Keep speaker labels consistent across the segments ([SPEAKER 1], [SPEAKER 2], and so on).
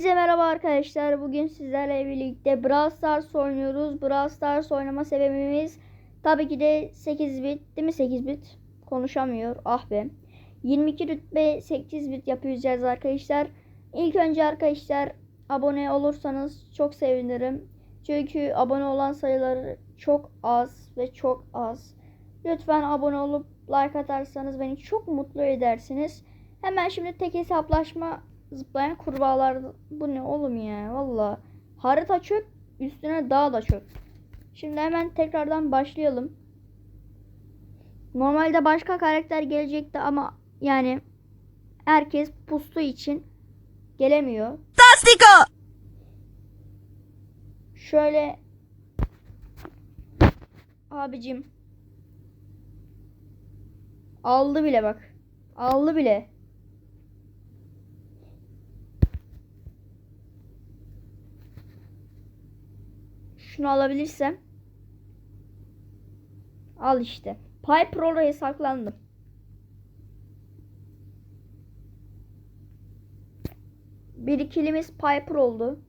[SPEAKER 1] Size merhaba arkadaşlar. Bugün sizlerle birlikte Brawl Stars oynuyoruz. Brawl Stars oynama sebebimiz tabii ki de 8 bit değil mi 8 bit? Konuşamıyor. Ah be. 22 rütbe 8 bit yapacağız arkadaşlar. İlk önce arkadaşlar abone olursanız çok sevinirim. Çünkü abone olan sayıları çok az ve çok az. Lütfen abone olup like atarsanız beni çok mutlu edersiniz. Hemen şimdi tek hesaplaşma zıplayan kurbağalar bu ne oğlum ya valla. Harita çöp üstüne dağ da çöp. Şimdi hemen tekrardan başlayalım. Normalde başka karakter gelecekti ama yani herkes pustu için gelemiyor.
[SPEAKER 2] ¡Fantástico!
[SPEAKER 1] Şöyle abicim aldı bile bak. Aldı bile. Şunu alabilirsem. Al işte. Piper oraya saklandım. Bir ikilimiz Piper oldu.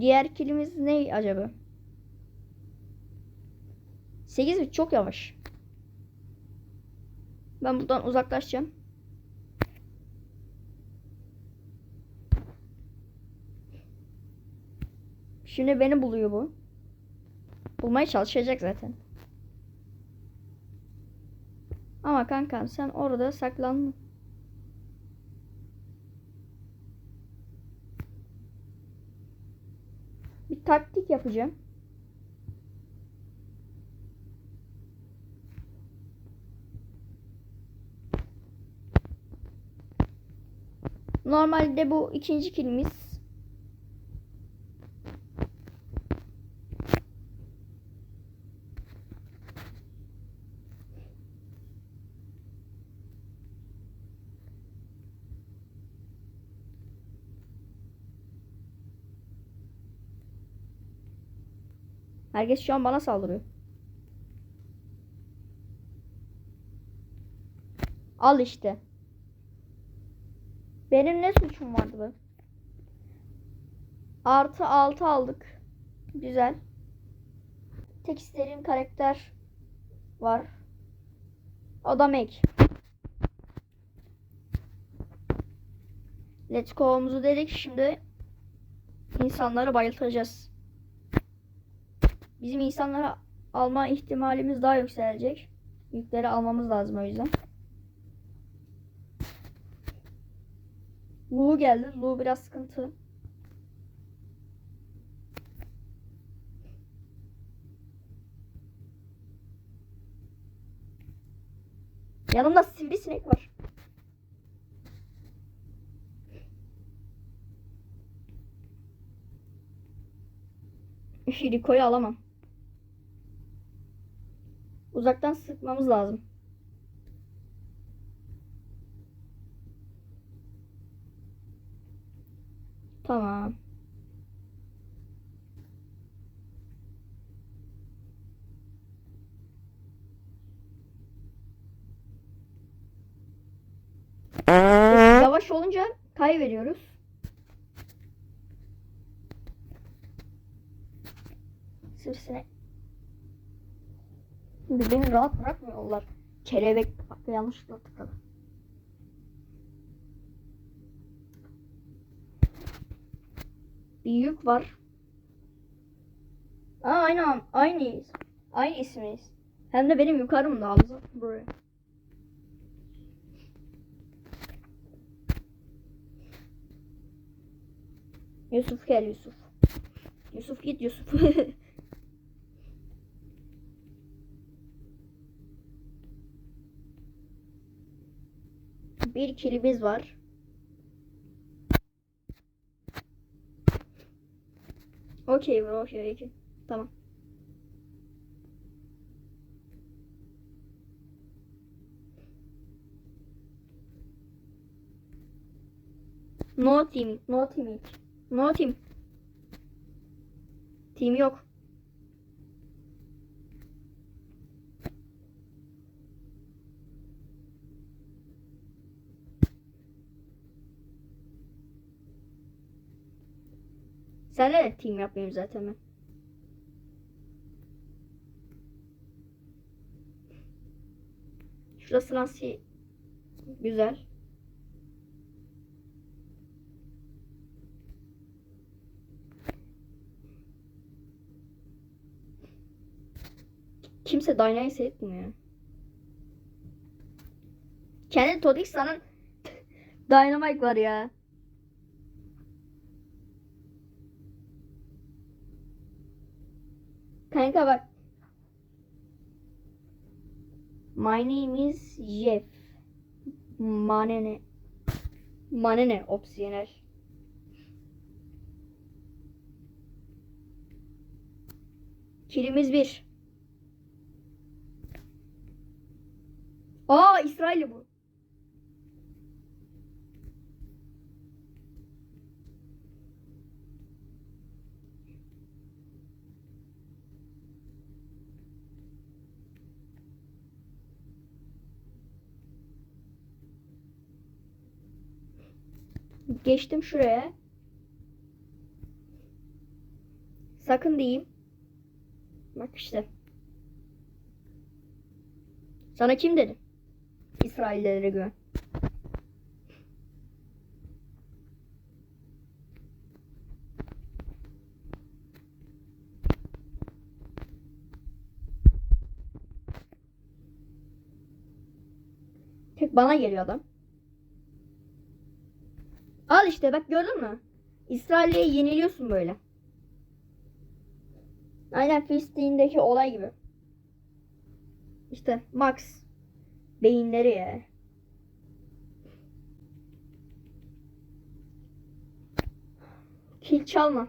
[SPEAKER 1] Diğer kilimiz ne acaba? 8 bit çok yavaş. Ben buradan uzaklaşacağım. Şimdi beni buluyor bu. Bulmaya çalışacak zaten. Ama kankam sen orada saklandın. Bir taktik yapacağım. Normalde bu ikinci kilimiz. Herkes şu an bana saldırıyor. Al işte. Benim ne suçum vardı be? Artı 6 aldık. Güzel. Tek istediğim karakter var. O da Meg. Let's go'muzu dedik. Şimdi insanları bayıltacağız. Bizim insanları alma ihtimalimiz daha yükselecek. Yükleri almamız lazım o yüzden. Lu geldi. Lu biraz sıkıntı. Yanımda sivrisinek var. Şiriko'yu alamam. Uzaktan sıkmamız lazım. Tamam. Yavaş olunca kaybediyoruz. Şimdi beni rahat bırakmıyorlar. Kelebek bak yanlışlıkla tıkladım. Bir yük var. Aa aynı an- aynıyız. Aynı ismiyiz. Hem de benim yukarımda Hamza. Buraya. Yusuf gel Yusuf. Yusuf git Yusuf. Bir kilimiz var. Okey bro, okey, okey. Tamam. No teaming, no teaming. No team. Team yok. Senle de team yapmayayım zaten ben. Şurası nasıl güzel. Kimse Dyna'yı seyretmiyor. Kendi Todixa'nın Dynamite var ya. Kanka bak. My name is Jeff. Manene. Manene opsiyonel. Kilimiz bir. Aa İsrailli bu. Geçtim şuraya. Sakın diyeyim. Bak işte. Sana kim dedi? İsraillilere güven. Tek bana geliyor adam. İşte bak gördün mü? İsrail'e yeniliyorsun böyle. Aynen Filistin'deki olay gibi. İşte Max beyinleri ya. Kil çalma.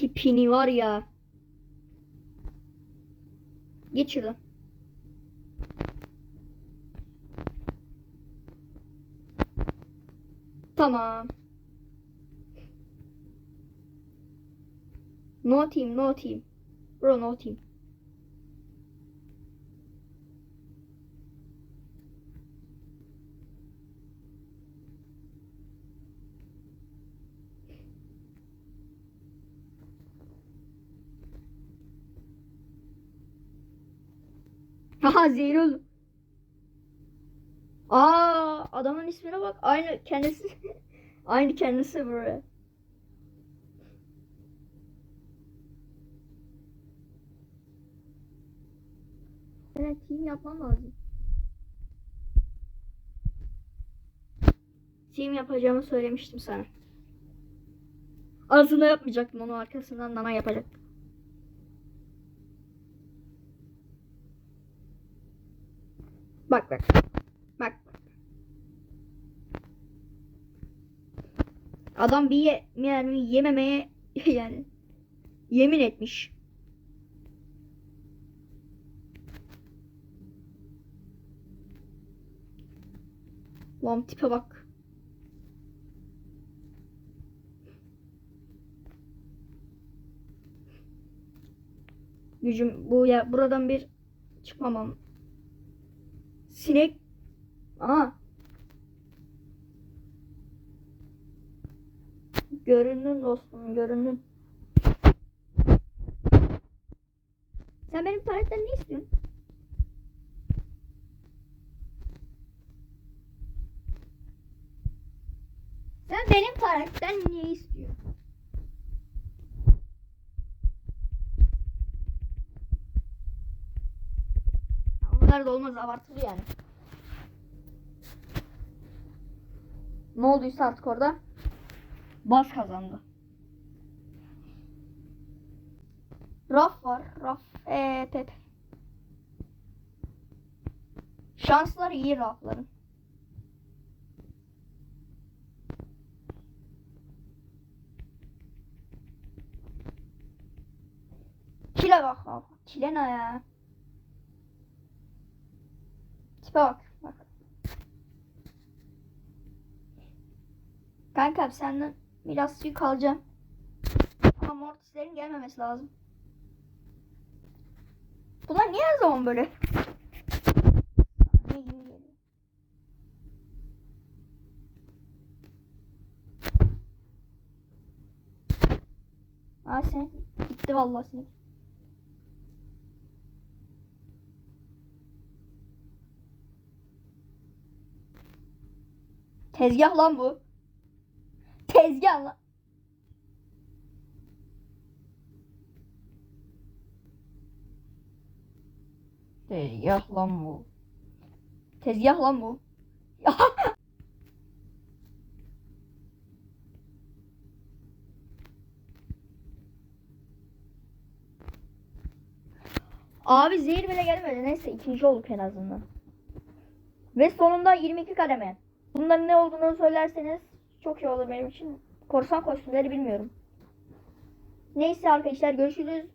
[SPEAKER 1] Tipini var ya. Geç şuradan. Tamam. No team, no team. Bro, no team. Haha zehir oldu. Aa adamın ismine bak. Aynı kendisi. Aynı kendisi buraya. Evet team yapmam lazım. Team yapacağımı söylemiştim sana. Aslında yapmayacaktım onu arkasından nana yapacaktım. Bak bak. Bak. Adam bir ye, mermi yememeye yani yemin etmiş. Lan tipe bak. Gücüm bu ya buradan bir çıkmamam Sinek. Aha. Göründün dostum göründün. Sen benim tuvaletten ne istiyorsun? Sen benim tuvaletten ne istiyorsun? Kadar da olmaz abartılı yani. Ne olduysa artık orada bas kazandı. Raf var. Raf. Eee Pepe. Şanslar iyi rafların. Kile bak bak. Kile ne ya? Tipe bak. bak. Kanka senden biraz yük alacağım. Ama mortislerin gelmemesi lazım. Bunlar niye her zaman böyle? Aa sen gitti vallahi sen. Tezgah lan bu. Tezgah lan. Tezgah lan bu. Tezgah lan bu. Abi zehir bile gelmedi. Neyse ikinci olduk en azından. Ve sonunda 22 kademe. Bunların ne olduğunu söylerseniz çok iyi olur benim için. Korsan kostümleri bilmiyorum. Neyse arkadaşlar görüşürüz.